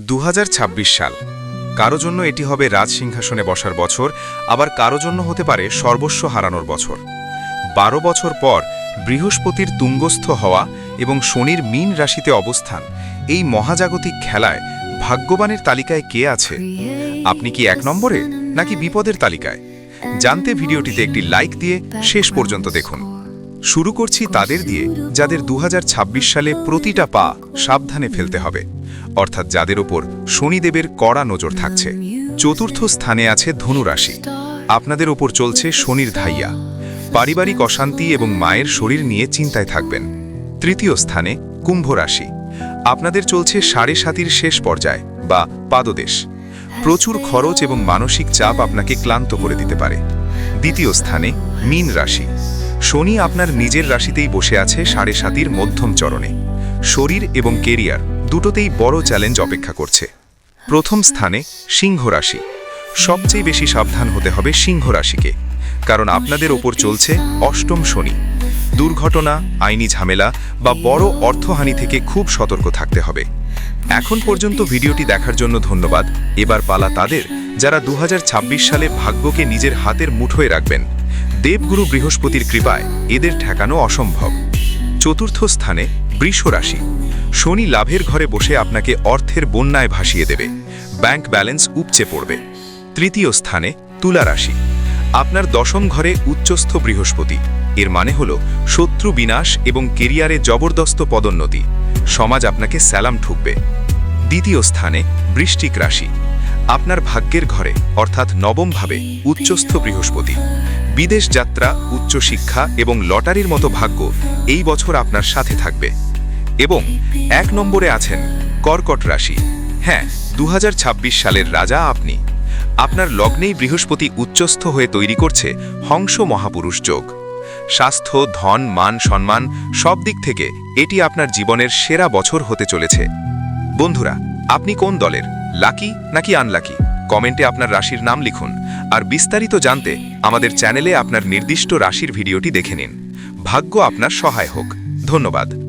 দু হাজার ছাব্বিশ সাল। কারও জন্য এটি হবে রাজসিংহাসনে বসার বছর, আবার কারও জন্য হতে পারে সর্বস্ব হারানোর বছর। বারো বছর পর বৃহস্পতির তুঙ্গস্থ হওয়া এবং শনির মীন রাশিতে অবস্থান এই মহাজাগতিক খেলায় ভাগ্যবানের তালিকায় কে আছে? আপনি কি এক নম্বরে নাকি বিপদের তালিকায়? জানতে ভিডিওটিতে একটি লাইক দিয়ে শেষ পর্যন্ত দেখুন। শুরু করছি তাদের দিয়ে, যাদের দু হাজার ছাব্বিশ সালে প্রতিটা পা সাবধানে ফেলতে হবে। অর্থাৎ যাদের ওপর শনিদেবের কড়া নজর থাকছে। চতুর্থ স্থানে আছে ধনুরাশি। আপনাদের ওপর চলছে শনির ধাইয়া। পারিবারিক অশান্তি এবং মায়ের শরীর নিয়ে চিন্তায় থাকবেন। তৃতীয় স্থানে কুম্ভ রাশি আপনাদের চলছে সাড়ে সাতির শেষ পর্যায় বা পাদদেশ। প্রচুর খরচ এবং মানসিক চাপ আপনাকে ক্লান্ত করে দিতে পারে। দ্বিতীয় স্থানে মীন রাশি। শনি আপনার নিজের রাশিতেই বসে আছে সাড়ে সাতির মধ্যম চরণে। শরীর এবং কেরিয়ার দুটোতেই বড় চ্যালেঞ্জ অপেক্ষা করছে। প্রথম স্থানে সিংহ রাশি। সবচেয়ে বেশি সাবধান হতে হবে সিংহ রাশিকে, কারণ আপনাদের ওপর চলছে অষ্টম শনি। দুর্ঘটনা, আইনি ঝামেলা বা বড় অর্থহানি থেকে খুব সতর্ক থাকতে হবে। এখন পর্যন্ত ভিডিওটি দেখার জন্য ধন্যবাদ। এবার পালা তাদের যারা দু হাজার ছাব্বিশ সালে ভাগ্যকে নিজের হাতের মুঠোয় রাখবেন। দেবগুরু বৃহস্পতির কৃপায় এদের ঠেকানো অসম্ভব। চতুর্থ স্থানে বৃষ রাশি। শনি লাভের ঘরে বসে আপনাকে অর্থের বন্যায় ভাসিয়ে দেবে। ব্যাংক ব্যালেন্স উপচে পড়বে। তৃতীয় স্থানে তুলা রাশি। আপনার দশম ঘরে উচ্চস্থ বৃহস্পতি। এর মানে হল শত্রু বিনাশ এবং কেরিয়ারে জবরদস্ত পদোন্নতি। সমাজ আপনাকে স্যালাম ঠুকবে। দ্বিতীয় স্থানে বৃষ্টিক রাশি। আপনার ভাগ্যের ঘরে, অর্থাৎ নবমভাবে, উচ্চস্থ বৃহস্পতি। বিদেশ যাত্রা, উচ্চশিক্ষা এবং লটারির মতো ভাগ্য এই বছর আপনার সাথে থাকবে। এবং এক নম্বরে আছেন কর্কট রাশি। হ্যাঁ দু হাজার ছাব্বিশ সালের রাজা আপনি। আপনার লগ্নেই বৃহস্পতি উচ্চস্থ হয়ে তৈরি করছে হংস মহাপুরুষ যোগ। স্বাস্থ্য, ধন, মান, সম্মান সব দিক থেকে এটি আপনার জীবনের সেরা বছর হতে চলেছে। বন্ধুরা, আপনি কোন দলের? লাকি নাকি আনলাকি? কমেন্টে আপনার রাশির নাম লিখুন আর বিস্তারিত জানতে আমাদের চ্যানেলে আপনার নির্দিষ্ট রাশির ভিডিওটি দেখে নিন। ভাগ্য আপনার সহায় হোক। ধন্যবাদ।